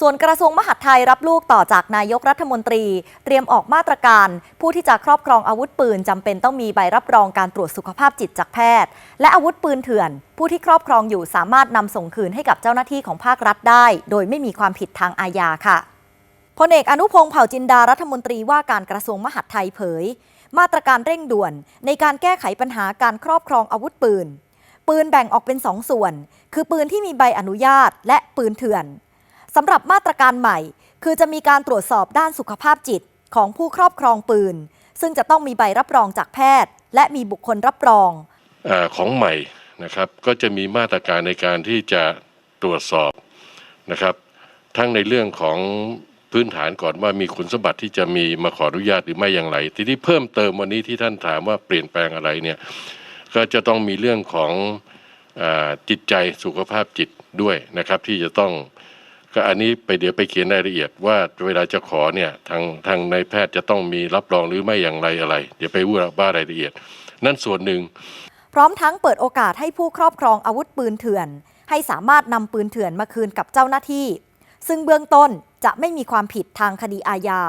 ส่วนกระทรวงมหาดไทยรับลูกต่อจากนายกรัฐมนตรี เตรียมออกมาตรการ ผู้ที่จะครอบครองอาวุธปืนจำเป็นต้องมีใบรับรองการตรวจสุขภาพจิตจากแพทย์ และอาวุธปืนเถื่อน ผู้ที่ครอบครองอยู่สามารถนำส่งคืนให้กับเจ้าหน้าที่ของภาครัฐได้ โดยไม่มีความผิดทางอาญาค่ะพลเอกอนุพงษ์เผ่าจินดารัฐมนตรีว่าการกระทรวงมหาดไทยเผย มาตรการเร่งด่วน ในการแก้ไขปัญหาการครอบครองอาวุธปืน ปืนแบ่งออกเป็นสองส่วน คือปืนที่มีใบอนุญาต และปืนเถื่อน สำหรับมาตรการใหม่ คือจะมีการตรวจสอบด้านสุขภาพจิตของผู้ครอบครองปืน ซึ่งจะต้องมีใบรับรองจากแพทย์ และมีบุคคลรับรองอของใหม่นะครับก็จะมีมาตรการในการที่จะตรวจสอบนะครับ ทั้งในเรื่องของพื้นฐานก่อนว่ามีคุณสมบัติที่จะมีมาขออนุญาตหรือไม่อย่างไร ทีนี้เพิ่มเติมวันนี้ที่ท่านถามว่าเปลี่ยนแปลงอะไรเนี่ยก็จะต้องมีเรื่องของอจิตใจสุขภาพจิตด้วยนะครับ ที่จะต้อง ก็อันนี้ไปเดี๋ยวไปเขียนรายละเอียดว่าเวลาจะขอเนี่ยทางทางนายแพทย์จะต้องมีรับรองหรือไม่อย่างไรอะไร เดี๋ยวไปว่าบ้ารายละเอียด นั่นส่วนหนึ่ง พร้อมทั้งเปิดโอกาสให้ผู้ครอบครองอาวุธปืนเถื่อน ให้สามารถนำปืนเถื่อนมาคืนกับเจ้าหน้าที่ ซึ่งเบื้องต้นจะไม่มีความผิดทางคดีอาญา